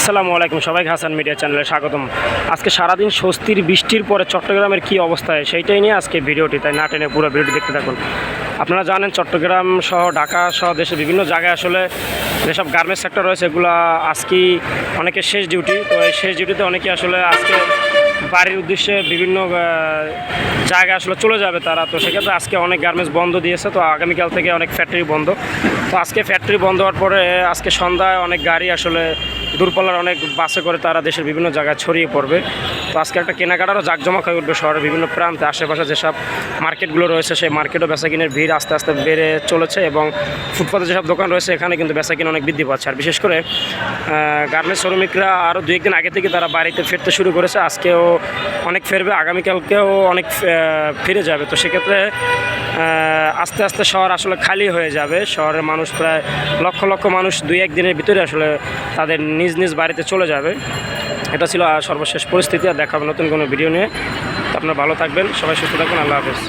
আসসালামু আলাইকুম সবাই হাসান মিডিয়া চ্যানেলে স্বাগতম। আজকে সারাদিন স্বস্তির বৃষ্টির পরে চট্টগ্রামের কি অবস্থায় সেইটাই নিয়ে আজকে ভিডিওটি, তাই না টেনে পুরো ভিডিওটি দেখতে থাকুন। আপনারা জানেন, চট্টগ্রাম সহ ঢাকা সহ দেশের বিভিন্ন জায়গায় আসলে যেসব গার্মেন্টস সেক্টর রয়েছে, এগুলো আজকে অনেকের শেষ ডিউটি তো এই শেষ ডিউটিতে অনেকে আসলে আজকে বাড়ির উদ্দেশ্যে বিভিন্ন জায়গায় আসলে চলে যাবে তারা। তো সেক্ষেত্রে আজকে অনেক গার্মেন্টস বন্ধ দিয়েছে, তো আগামীকাল থেকে অনেক ফ্যাক্টরি বন্ধ। তো আজকে ফ্যাক্টরি বন্ধ হওয়ার পরে আজকে সন্ধ্যায় অনেক গাড়ি আসলে দূরপাল্লার অনেক বাসে করে তারা দেশের বিভিন্ন জায়গায় ছড়িয়ে পড়বে। তো আজকে একটা কেনাকাটারও জাঁকজমক হয়ে উঠবে শহরের বিভিন্ন প্রান্তে। আশেপাশে যেসব মার্কেটগুলো রয়েছে, সেই মার্কেটও বেচাকিনের ভিড় আস্তে আস্তে বেড়ে চলেছে এবং ফুটপাতে যেসব দোকান রয়েছে, এখানে কিন্তু বেচাকিন অনেক বৃদ্ধি পাচ্ছে। আর বিশেষ করে গার্মেন্টস শ্রমিকরা আরও দু একদিন আগে থেকে তারা বাড়িতে ফিরতে শুরু করেছে। আজকেও অনেক ফেরবে, আগামীকালকেও অনেক ফিরে যাবে। তো সেক্ষেত্রে আস্তে আস্তে শহর আসলে খালি হয়ে যাবে। শহরের মানুষ প্রায় লক্ষ লক্ষ মানুষ দুই এক দিনের ভিতরে আসলে তাদের নিজ নিজ বাড়িতে চলে যাবে। এটা ছিল সর্বশেষ পরিস্থিতি, আর দেখা হবে নতুন কোনো ভিডিও নিয়ে। আপনারা ভালো থাকবেন, সবাই সুস্থ থাকবেন, আল্লাহ হাফেজ।